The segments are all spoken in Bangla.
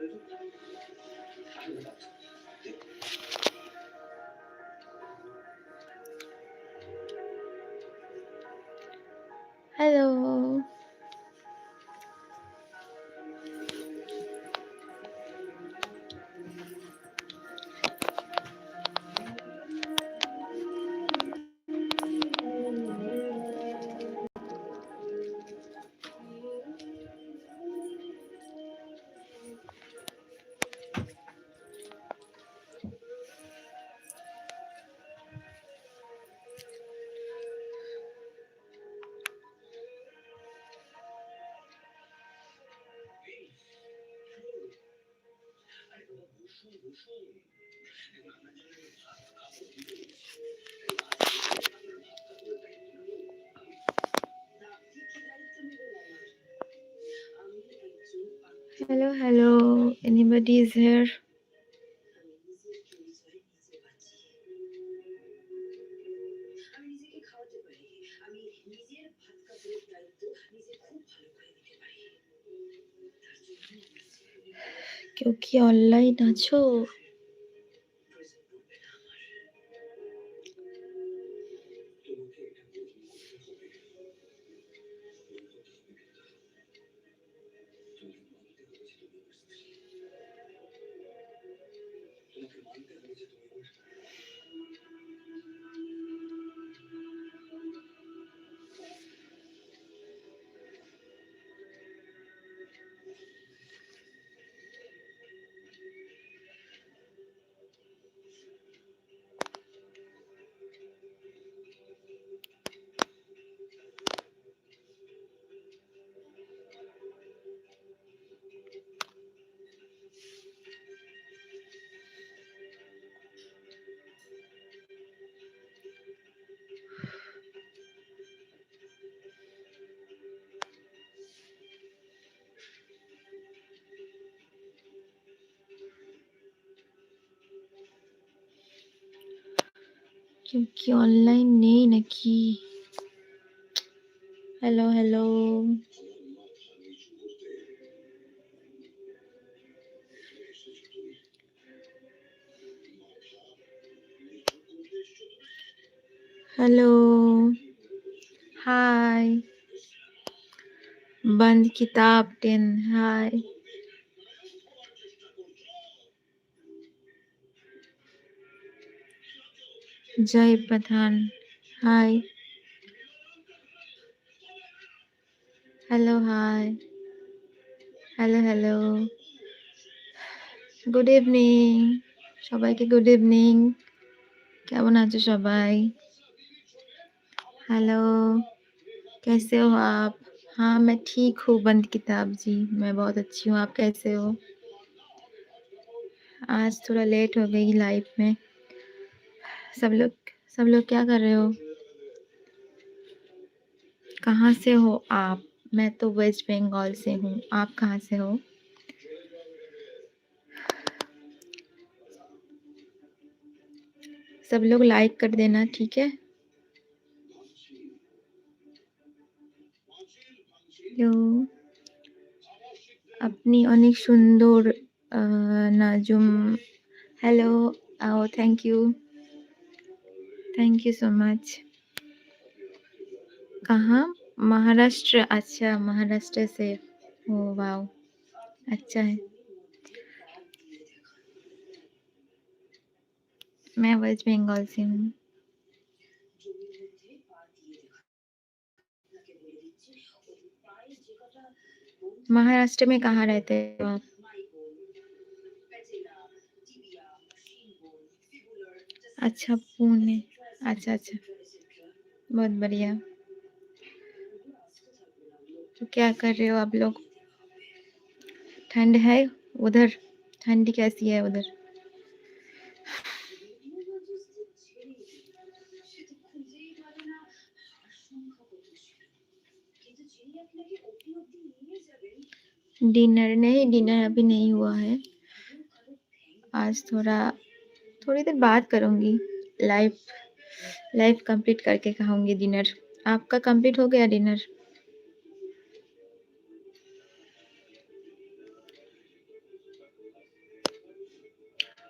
Hello. Hello, hello. Anybody is here? কেউ কি অনলাইন আছো কেউ কি অনলাইন নেই নাকি হ্যালো হ্যালো हेलो हाय बंद किताब टेन हाय Jai Pathan hi hello hi hello hello good evening সবাইকে গুড ইভিনিং কেমন আছো সবাই हेलो कैसे हो आप हाँ मैं ठीक हूँ बंद किताब जी मैं बहुत अच्छी हूँ आप कैसे हो आज थोड़ा लेट हो गई लाइफ में सब लोग सब लोग क्या कर रहे हो कहाँ से हो आप मैं तो वेस्ट बंगाल से हूँ आप कहाँ से हो सब लोग लाइक कर देना ठीक है হ্যালো আপনি অনেক সুন্দর আহ, নাজুম हेलो आओ thank you thank you so much कहाँ? महाराष्ट्र। अच्छा महाराष्ट्र से। ओ वाओ अच्छा है। मैं वेस्ट बंगाल से हूँ। महाराष्ट्र में कहाँ रहते हो आप? अच्छा पुणे। अच्छा अच्छा। बहुत बढ़िया। तो क्या कर रहे हो आप लोग? ठंड है उधर? ठंडी कैसी है उधर? डिनर नहीं, डिनर अभी नहीं हुआ है। आज थोड़ा, थोड़ी देर बात करूँगी। लाइव लाइव कंप्लीट करके खाऊँगी डिनर आपका कंप्लीट हो गया डिनर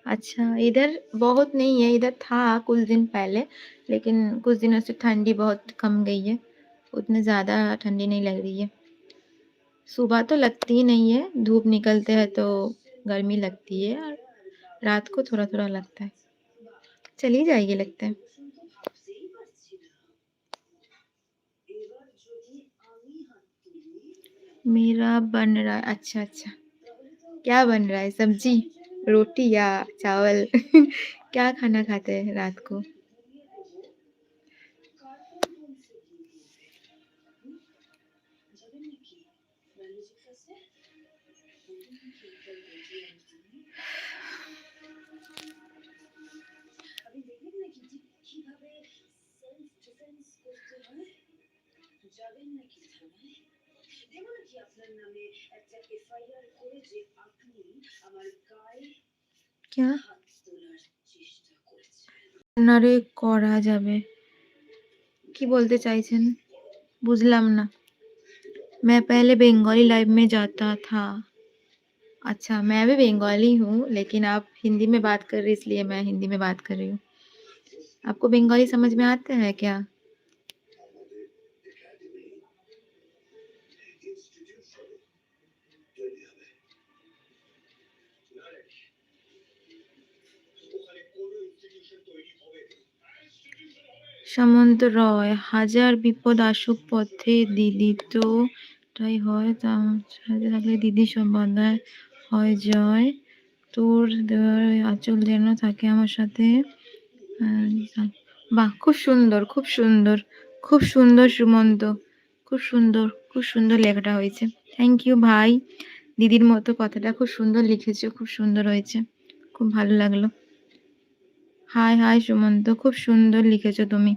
अच्छा, इधर बहुत नहीं है, इधर था कुछ दिन पहले, लेकिन कुछ दिनों से ठंडी बहुत कम गई है, उतनी ज़्यादा ठंडी नहीं लग रही है। सुबह तो लगती ही नहीं है, धूप निकलते हैं तो गर्मी लगती है और रात को थोड़ा-थोड़ा लगता है। चली जाएगी लगता है। मेरा बन रहा है अच्छा, अच्छा। क्या बन रहा है सब्ज़ी, रोटी या चावल? क्या खाना खाते हैं रात को? क्या? নারে করা যাবে। কি বলতে চাইছেন? বুঝলাম না। मैं पहले बंगाली लाइव में जाता था। अच्छा, मैं भी बंगाली हूँ, लेकिन आप हिंदी में बात कर रही इसलिए मैं हिंदी में बात कर रही हूँ। आपको बंगाली समझ में आता है क्या? সামন্ত রয়, হাজার বিপদ আসুক পথে দিদি তো, তাই হয় তা, সাথে থাকলে দিদি সব বাধায় হয় জয়। তোর আঁচল যেন থাকে আমার সাথে। বাহ, খুব সুন্দর খুব সুন্দর খুব সুন্দর সুমন্ত, খুব সুন্দর খুব সুন্দর লেখাটা হয়েছে। থ্যাংক ইউ ভাই। দিদির মতো কথাটা খুব সুন্দর লিখেছো, খুব সুন্দর হয়েছে, খুব ভালো লাগল। হাই হাই সুমন্ত খুব সুন্দর লিখেছো তুমি।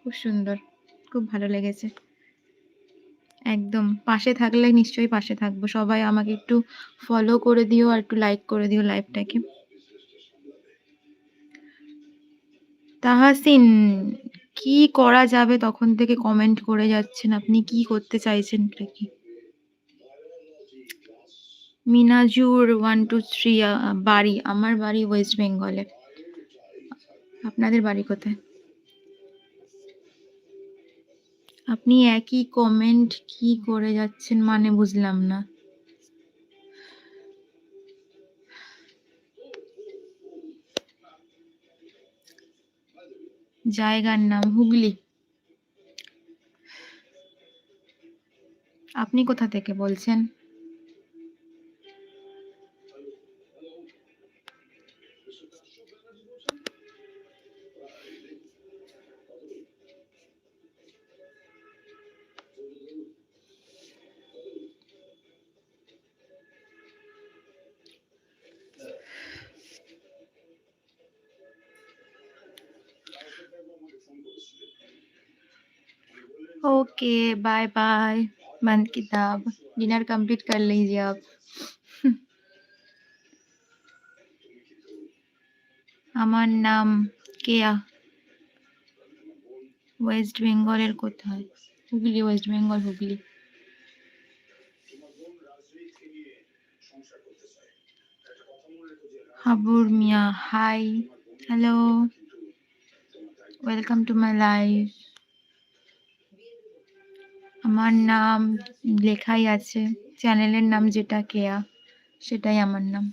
খুব সুন্দর, খুব ভালো লেগেছে। একদম, পাশে থাকলে নিশ্চয়ই পাশে থাকব। সবাই আমাকে একটু ফলো করে দিও আর একটু লাইক করে দিও লাইভটাকে তাহাসিন, কি করা যাবে তখন থেকে কমেন্ট করে যাচ্ছেন আপনি? কি করতে চাইছেন কি মিনাজুর ওয়ান টু থ্রি বাড়ি, আমার বাড়ি ওয়েস্ট বেঙ্গলে আপনাদের বাড়ি কোথায়? আপনি একই কমেন্ট কি করে যাচ্ছেন মানে বুঝলাম না। জায়গার নাম হুগলি। আপনি কোথা থেকে বলছেন? ओके बाय बाय बंद किताब डिनर कंप्लीट कर लीजिए आप আমার নাম কেয়া ওয়েস্ট বেঙ্গলের কোথায় হুগলি ওয়েস্ট বেঙ্গল হুগলি হাবুর মিয়া hi hello welcome to my life আমার নাম লেখাই আছে চ্যানেলের নাম যেটা কেয়া সেটাই আমার নাম।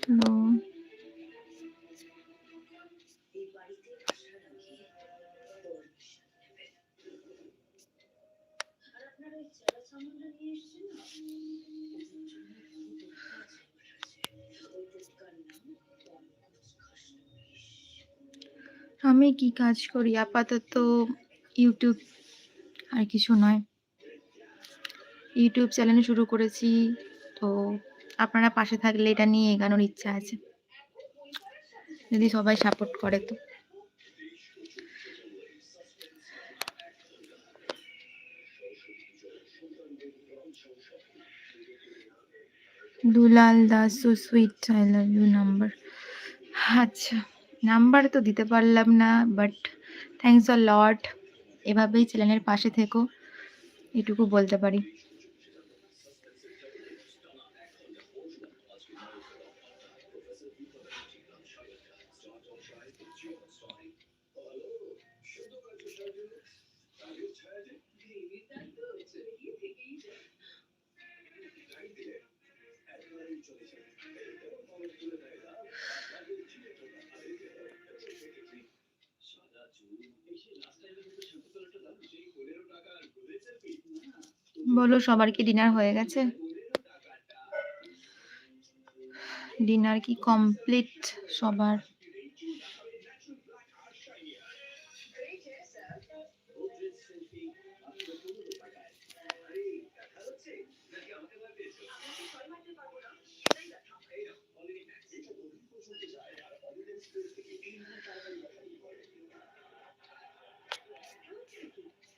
হ্যালো আমি কি কাজ করি? আপাতত ইউটিউব আর কিছু নয়। ইউটিউব চ্যানেল শুরু করেছি। তো আপনারা পাশে থাকলে এটা নিয়ে এগানোর ইচ্ছা আছে। যদি সবাই সাপোর্ট করে তো। Dulal Das so sweet I love you number আচ্ছা নাম্বার তো দিতে পারলাম না বাট থ্যাংকস অ লট এভাবেই চ্যানেলের পাশে থেকো, এটুকু বলতে পারি। বলো সবার কি ডিনার হয়ে গেছে? ডিনার কি কমপ্লিট সবার?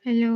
হ্যালো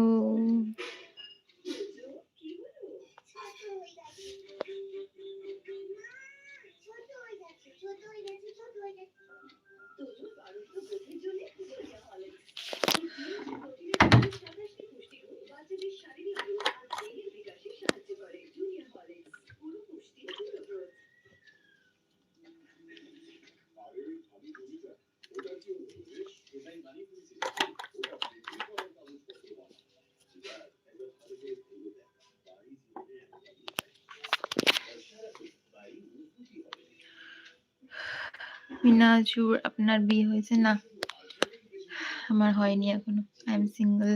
মিনাজুর আপনার বিয়ে হয়েছে? না আমার হয়নি এখনও। I am single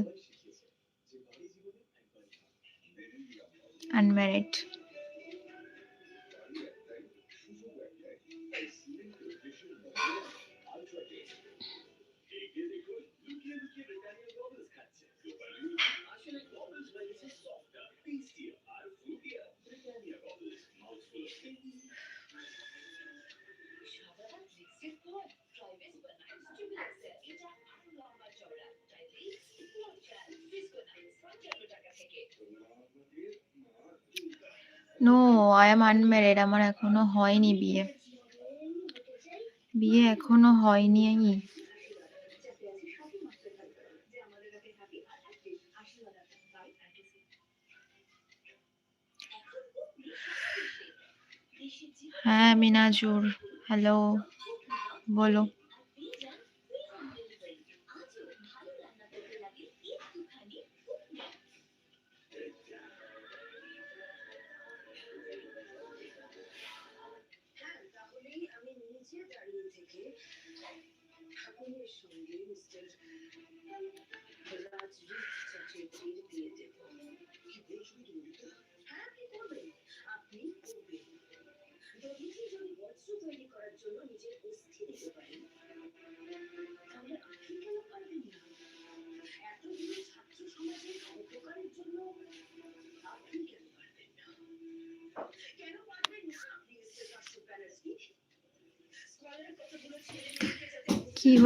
unmarried no I am unmarried আমার এখনও হয়নি বিয়ে। বিয়ে এখনও হয়নি। আমি হ্যাঁ মিনাজুর হ্যালো বলো।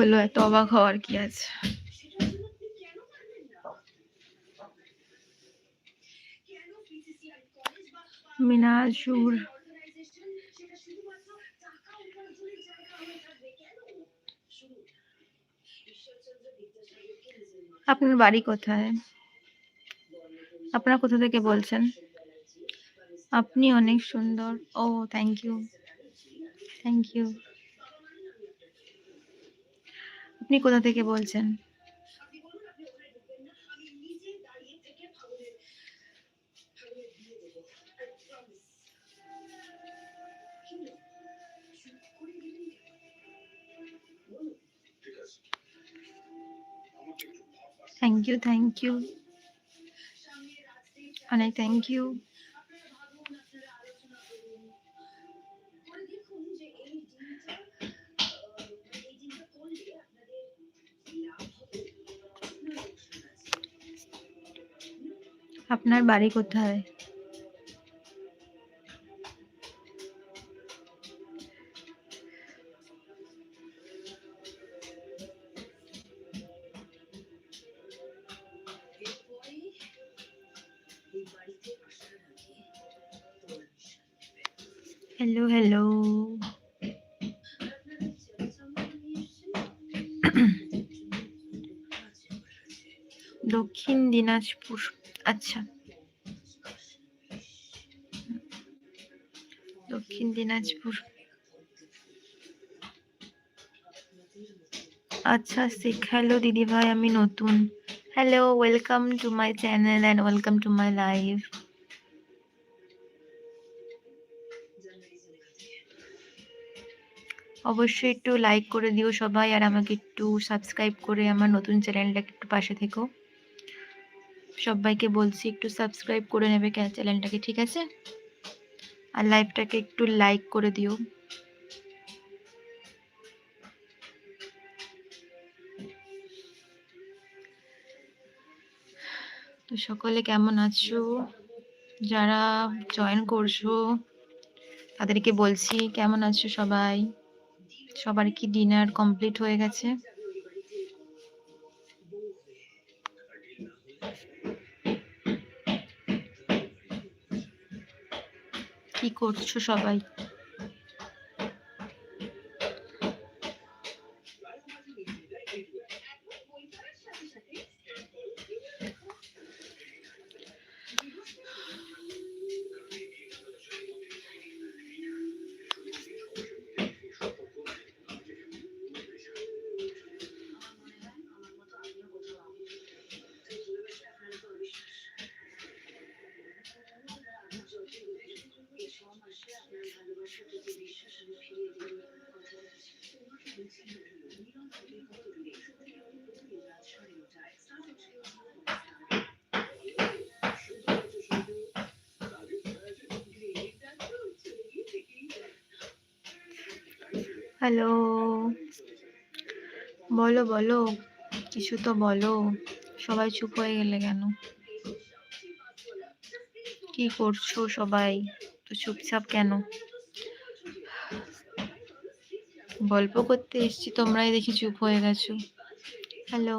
হলো এত অবাক হওয়ার কি আছে মিনাজুর আপনার বাড়ি কোথায় আপনারা কোথা থেকে বলছেন আপনি অনেক সুন্দর oh thank you thank you আপনি কোথা থেকে বলছেন? থ্যাংক ইউ থ্যাংক ইউ অনেক থ্যাংক ইউ আপনার বাড়ি কোথায়? হ্যালো হ্যালো দক্ষিণ দিনাজপুর আচ্ছা। দক্ষিণ দিনাজপুর। আচ্ছা শিখ। হ্যালো দিদি ভাই আমি নতুন। Hello welcome to my channel and welcome to my live অবশ্যই একটু লাইক করে দিও সবাই আর আমাকে একটু সাবস্ক্রাইব করে আমার নতুন চ্যানেলটাকে একটু পাশে থেকো। সবাইকে বলছি একটু সাবস্ক্রাইব করে নেবে চ্যানেলটাকে ঠিক আছে? আর লাইভটাকে একটু লাইক করে দিও। তো সকলে কেমন আছো? যারা জয়েন করছ, তাদেরকে বলছি কেমন আছো সবাই? সবার কি ডিনার কমপ্লিট হয়ে গেছে? কি করছ সবাই? হ্যালো। বলো বলো। কিছু তো বলো। সবাই চুপ হয়ে গেলে কেন? কি করছ সবাই? তো চুপচাপ কেন? গল্প করতে এসছি, তোমরাই দেখি চুপ হয়ে গেছো। হ্যালো।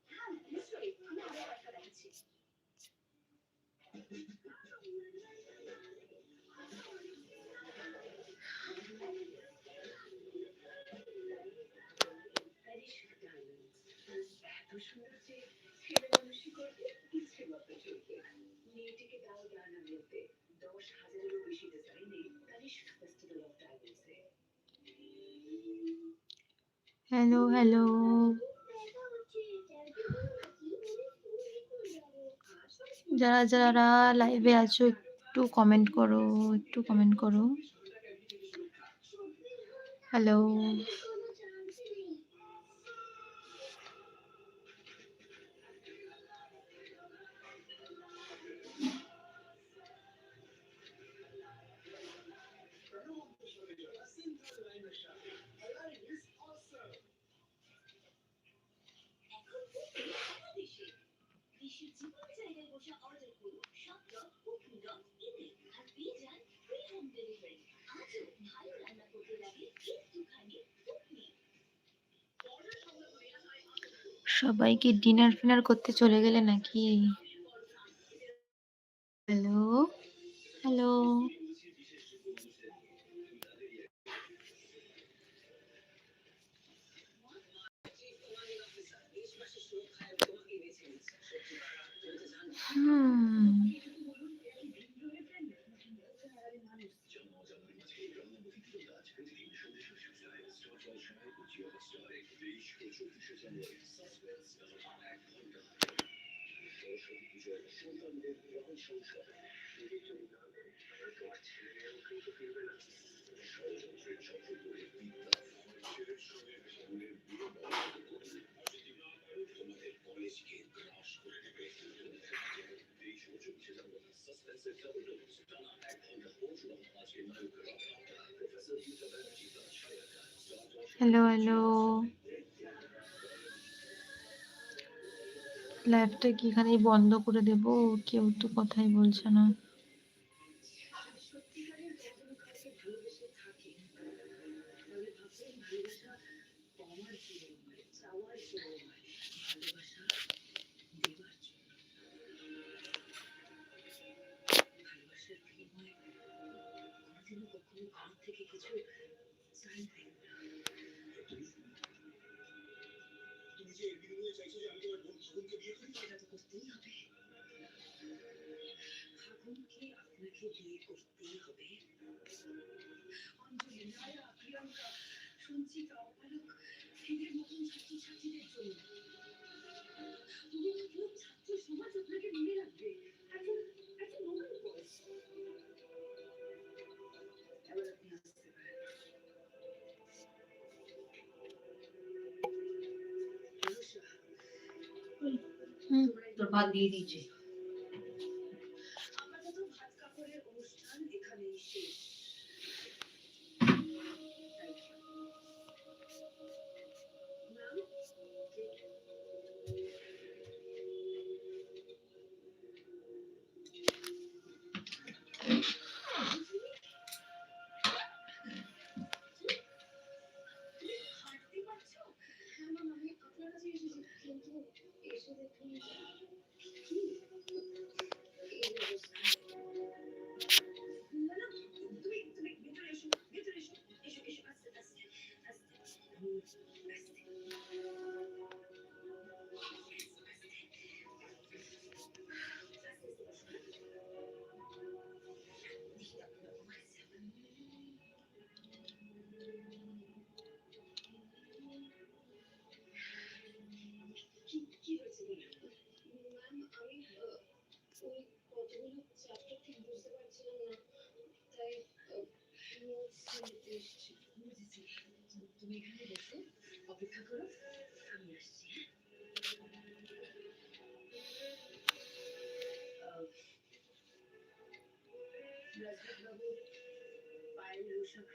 হ্যালো হ্যালো যারা যারা লাইভে আছো একটু কমেন্ট করো একটু কমেন্ট করো। হ্যালো সবাই কি ডিনার ফিনার করতে চলে গেলে নাকি? Hello, hello. লাইভটা কি এখানেই বন্ধ করে দেব কেউ তো কথাই বলছে না। dici?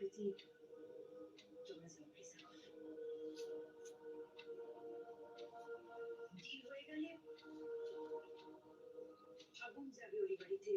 দিয়েছে আগুন যাবে ওই বাড়িতে